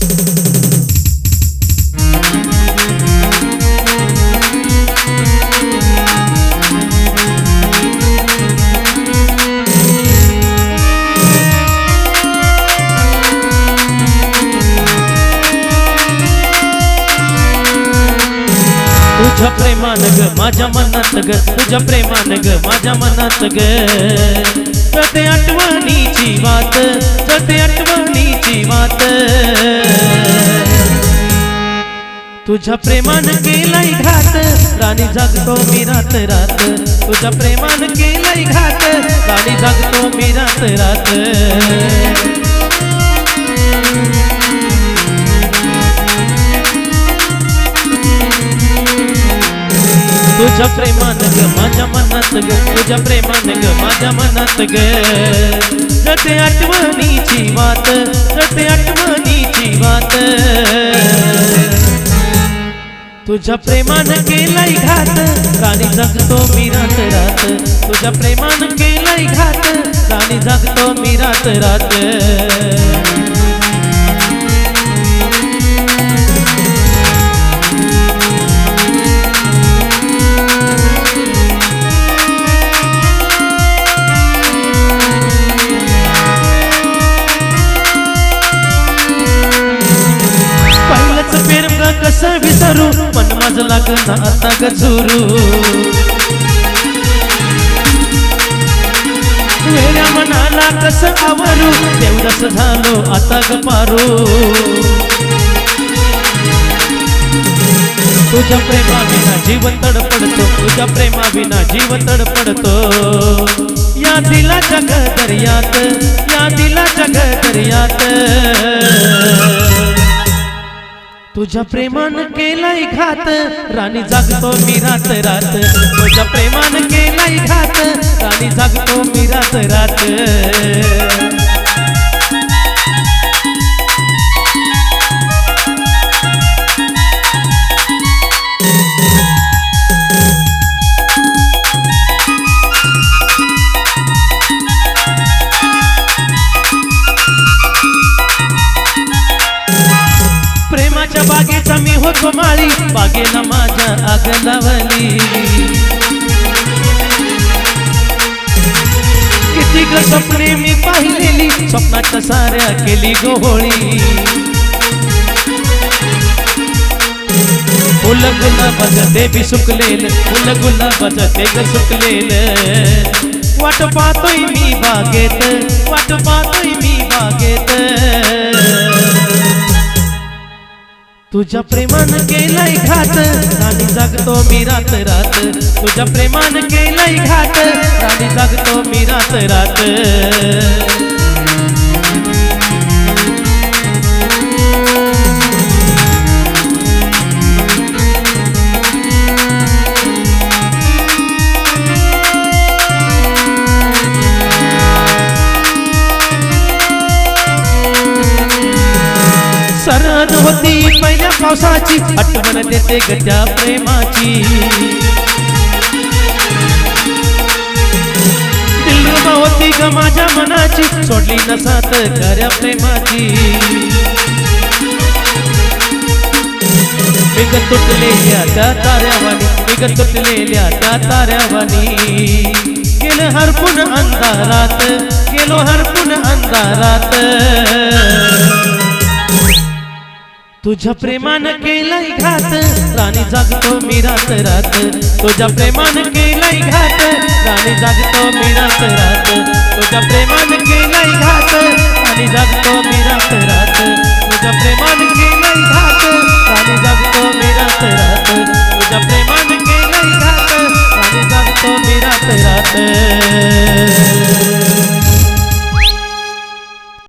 तुझ्या प्रेमान ग माझ्या मनात ग तुझ्या प्रेमान ग माझ्या ग. तुझ्या प्रेमान केलाय घात. राणी जागतो मी रात रात. तुझ्या प्रेमान केलाय घात. राणी जागतो मी रात रात. तुझ्या प्रेमान ग माझ्या मनात ग तुझ्या प्रेमान ग माझ्या मनात ग. जते आठवणीची वात जते आठवणीची वात. तुझ्या प्रेमान केलाय घात राणी जगतो मी रात रात. तुझ्या प्रेमान केलाय घात राणी जगतो मी रात रात. कस विसरू? मन माझं लागना आता गजुरू. वेड्या मनाला कसं आवरू? तेवढंच झालो आता गपारू. पारू तुझ्या प्रेमाविना जीवन तडपडतो. तुझ्या प्रेमाविना जीवन तडपडतो. या दिला जग दर्यात या दिला जग दर्यात. तुझ्या प्रेमान केलाय घात. राणी जागतो मी रात रात. तुझ्या प्रेमान केलाय घात. राणी जागतो मी रात रात. प्रेमाच्या बागेचा मी होतो माळी. बागेला माझ्या आग लावली. किती ग स्वप्ने मी पाहिलेली. स्वप्नाच्या साऱ्या केली गोहोळी. फुल गुलाबाचं ते बी सुकलेल. फुल गुलाबाचं ते ग सुकलेल. वाट पाहतोय मी बागेत. वाट पाहतोय मी बागेत. तुझ्या प्रेमान केलाय घात. राणी जागतो मी रात रात. तुझ्या प्रेमान केलाय घात. राणी जागतो मी रात रात. सरहद होती पावसाची आठवण देते गत्या प्रेमाची. दिलरुबा होती ग माझ्या मनाची, सोडली नसात खऱ्या प्रेमाची. बिग तुटलेल्या त्या ताऱ्यावानी बिग तुटलेल्या त्या ताऱ्यावानी. हरपून अंधारात, गेलो हरपून अंधारात. तुझ्या प्रेमान केलाय घात. राणी जागतो मी रात रात. तुझ्या प्रेमान केलाय घात. राणी जागतो मी रात रात. तुझ्या प्रेमान केलाय